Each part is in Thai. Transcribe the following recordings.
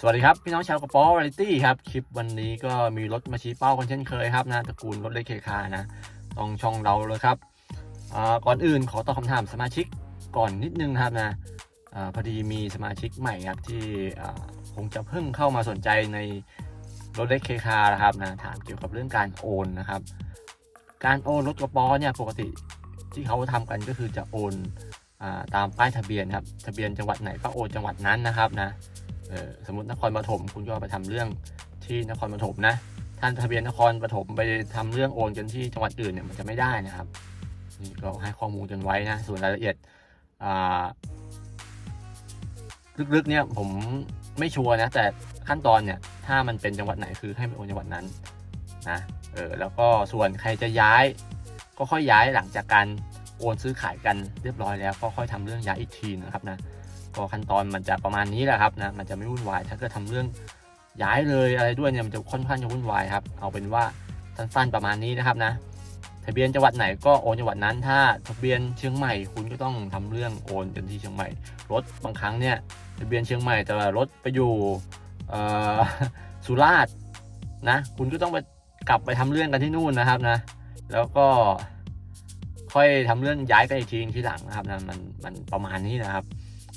สวัสดีครับ พี่น้องชาวกระป๋อวาไรตี้ครับ คลิปวันนี้ก็มีรถมาชี้เป้ากันเช่นเคยครับนะตระกูลรถเล็กเคคานะต้องช่องเราเลยครับก่อนอื่นขอตอบคำถามสมาชิกก่อนนิดนึงครับนะอพอดีมีสมาชิกใหม่ครับที่คงจะเพิ่งเข้ามาสนใจในรถเล็กเคคานะครับนะถามเกี่ยวกับเรื่องการโอนนะครับ การโอนรถกระป๋อเนี่ยปกติที่เขาทำกันก็คือจะโอนอตามป้ายทะเบียนครับทะเบียนจังหวัดไหนก็โอนจังหวัดนั้นนะครับนะ สมมตินครปฐมคุณก็ไปทำเรื่องที่นครปฐมนะท่านทะเบียนนครปฐมไปทำเรื่องโอนกันที่จังหวัดอื่นเนี่ยมันจะไม่ได้นะครับนี่ก็ให้ข้อมูลกันไว้นะส่วนรายละเอียดอ่าลึกๆเนี่ยผมไม่ชัวร์นะแต่ขั้นตอนเนี่ยถ้ามันเป็นจังหวัดไหนคือให้ไปโอนจังหวัดนั้นนะเออแล้วก็ส่วนใครจะย้าย ก็ค่อยย้ายหลังจากการโอนซื้อขายกันเรียบร้อยแล้วก็ค่อยทำเรื่องย้ายอีกทีนะครับนะ ก็ขั้นตอนมันจะประมาณนี้แหละครับนะมันจะไม่วุ่นวาย ถ้าเกิดทำเรื่องย้ายเลยอะไรด้วยเนี่ยมันจะค่อนข้างจะวุ่นวายครับเอาเป็นว่าสั้นๆประมาณนี้นะครับนะทะเบียนจังหวัดไหนก็โอนจังหวัดนั้น ถ้าทะเบียนเชียงใหม่คุณก็ต้องทำเรื่องโอนกันที่เชียงใหม่รถบางครั้งเนี่ยทะเบียนเชียงใหม่แต่รถไปอยู่สุราษฎร์นะคุณก็ต้องไปกลับไปทำเรื่องกันที่นู่นนะครับนะ แล้วก็ค่อยทำเรื่องย้ายไปอีกทีทีหลังนะครับนะมันมันประมาณนี้นะครับ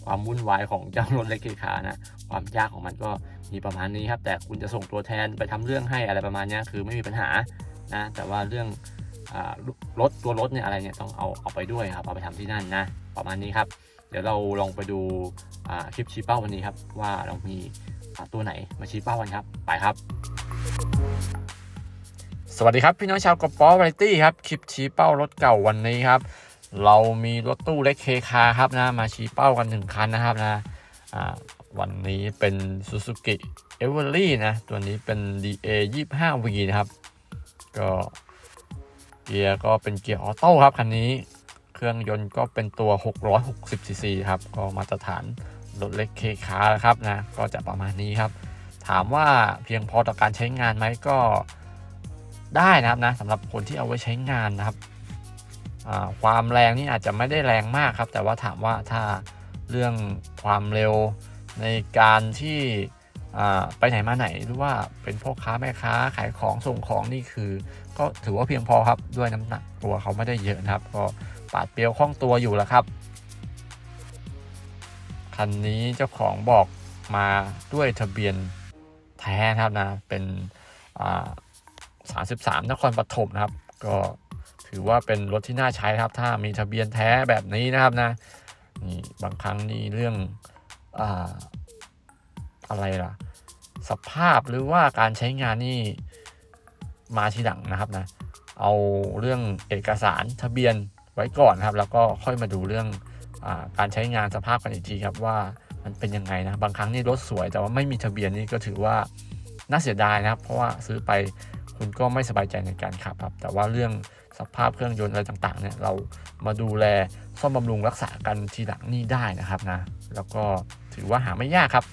ความวุ่นวายของเจ้ารถเล็กเคคานะ ความยากของมันก็มีประมาณนี้ครับ แต่คุณจะส่งตัวแทนไปทำเรื่องให้อะไรประมาณนี้คือไม่มีปัญหานะ แต่ว่าเรื่องรถตัวรถเนี่ยอะไรเนี่ยต้องเอาเอาไปด้วยครับเอาไปทำที่นั่นนะ ประมาณนี้ครับ เดี๋ยวเราลองไปดูคลิปชี้เป้าวันนี้ครับ ว่าเรามีตัวไหนมาชี้เป้ากันครับ ไปครับ สวัสดีครับพี่น้องชาวกระป๋อวาไรตี้ครับคลิปชี้เป้ารถเก่าวันนี้ครับ เรามีรถตู้เล็กเคคาครับนะ มาชี้เป้ากันหนึ่งคันนะครับนะวันนี้เป็น Suzuki e v e r y นะ ตัวนี้เป็น DA 25 V นะครับ ก็เกียร์ก็เป็นเกียร์ออโต้ครับ คันนี้เครื่องยนต์ก็เป็นตัว 660 cc ครับ ก็มาตรฐานรถเล็กเคคาครับนะ ก็จะประมาณนี้ครับ ถามว่าเพียงพอต่อการใช้งานไหมก็ได้นะครับนะสำหรับคนที่เอาไว้ใช้งานนะครับ ความแรงนี่อาจจะไม่ได้แรงมากครับ แต่ว่าถามว่าถ้าเรื่องความเร็วในการที่ไปไหนมาไหนหรือว่าเป็นพ่อค้าแม่ค้าขายของส่งของนี่คือ ก็ถือว่าเพียงพอครับด้วยน้ำหนักตัวเขาไม่ได้เยอะนะครับ ก็ปาดเปรียวคล่องตัวอยู่แล้วครับคันนี้เจ้าของบอกมาด้วยทะเบียนแท้ครับนะเป็นอ่า33 นครปฐมนะครับ ก็ ถือว่าเป็นรถที่น่าใช้ครับ ถ้ามีทะเบียนแท้แบบนี้นะครับนะนี่บางครั้งนี่เรื่องอาอะไรล่ะ สภาพหรือว่าการใช้งานนี่มาทีหลังนะครับนะ เอาเรื่องเอกสารทะเบียนไว้ก่อนครับ แล้วก็ค่อยมาดูเรื่องอการใช้งานสภาพกันอีกทีครับว่ามันเป็นยังไงนะบางครั้งนี่รถสวยแต่ว่าไม่มีทะเบียนนี่ก็ถือว่าน่าเสียดายนะครับ เพราะว่าซื้อไปคุณก็ไม่สบายใจในการขับครับ แต่ว่าเรื่อง สภาพเครื่องยนต์อะไรต่างๆเนี่ยเรามาดูแลซ่อมบำรุงรักษากันทีหลังนี่ได้นะครับนะ แล้วก็ถือว่าหาไม่ยากครับ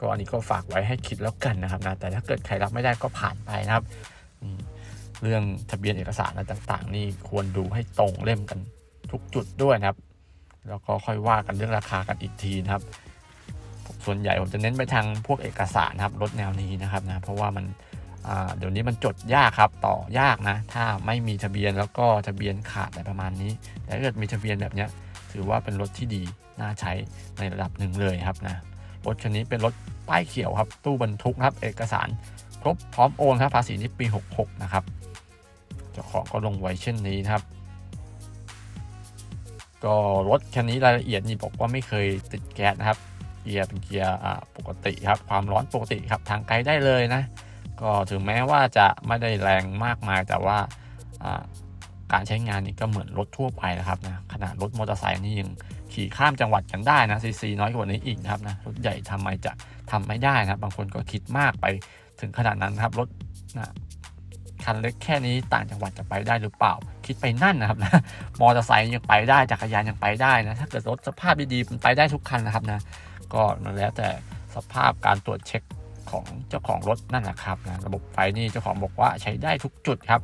ก็อันนี้ก็ฝากไว้ให้คิดแล้วกันนะครับนะแต่ถ้าเกิดใครรับไม่ได้ก็ผ่านไปนะครับเรื่องทะเบียนเอกสารอะไรต่าง ๆ นี่ควรดูให้ตรงเล่มกันทุกจุดด้วยนะครับ แล้วก็ค่อยว่ากันเรื่องราคากันอีกทีนะครับ ส่วนใหญ่ผมจะเน้นไปทางพวกเอกสารนะครับรถแนวนี้นะครับนะเพราะว่ามัน เดี๋ยวนี้มันจดยากครับต่อยากนะ ถ้าไม่มีทะเบียนแล้วก็ทะเบียนขาดอะไรประมาณนี้ แต่ถ้าเกิดมีทะเบียนแบบนี้ถือว่าเป็นรถที่ดีน่าใช้ในระดับหนึ่งเลยครับนะรถคันนี้เป็นรถป้ายเขียวครับ ตู้บรรทุกครับ เอกสารครบพร้อมโอนครับภาษีนี่ปี 66 นะครับเจ้าของก็ลงไว้เช่นนี้นะครับ ก็รถคันนี้รายละเอียดนี่บอกว่าไม่เคยติดแก๊สนะครับเกียร์เป็นเกียร์ปกติครับความร้อนปกติครับทางไกลได้เลยนะ ก็ถึงแม้ว่าจะไม่ได้แรงมากมายแต่ว่าการใช้งานนี่ก็เหมือนรถทั่วไปนะครับนะขนาดรถมอเตอร์ไซค์นี่ยังขี่ข้ามจังหวัดกันได้นะซีซีน้อยกว่านี้อีกนะครับนะรถใหญ่ทำไมจะทำไม่ได้นะบบางคนก็คิดมากไปถึงขนาดนั้นนะครับรถนะคันเล็กแค่นี้ต่างจังหวัดจะไปได้หรือเปล่า คิดไปนั่นนะครับนะมอเตอร์ไซค์ยังไปได้จักรยานยังไปได้นะถ้าเกิดรถสภาพดีๆมันไปได้ทุกคันนะครับนะก็มันแล้วแต่สภาพการตรวจเช็ค ของเจ้าของรถนั่นแหละครับนะระบบไฟนี่เจ้าของบอกว่าใช้ได้ทุกจุดครับ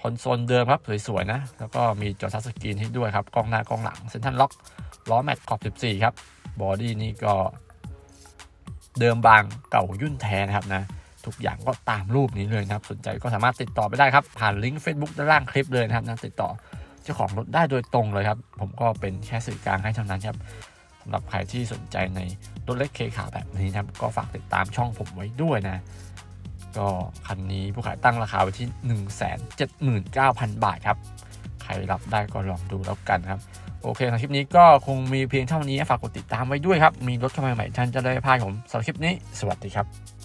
คอนโซลเดิมครับสวยๆนะแล้วก็มีจอทัชสกรีนให้ด้วยครับกล้องหน้ากล้องหลังเซ็นทรัลล็อกล้อแม็กขอบ 14 ครับบอดี้นี่ก็ เดิมบางเก่ายุ่นแท้นะครับนะทุกอย่างก็ตามรูปนี้เลยนะครับ สนใจก็สามารถติดต่อไปได้ครับ ผ่านลิงก์ Facebook ด้านล่างคลิปเลยนะครับนะติดต่อเจ้าของรถได้โดยตรงเลยครับ ผมก็เป็นแค่สื่อกลางให้เท่านั้นครับำหรับใครที่สนใจในรถเล็กเคขาแบบนี้นะครับ ก็ฝากติดตามช่องผมไว้ด้วยนะ ก็คันนี้ผู้ขายตั้งราคาไว้ที่ 179,000 บาทครับ ใครรับได้ก็ลองดูแล้วกันครับ โอเคสำหรับคลิปนี้ก็คงมีเพียงเท่านี้ฝากกดติดตามไว้ด้วยครับ มีรถเข้ามาใหม่ท่านจะได้พลาดผมสำหรับคลิปนี้ สวัสดีครับ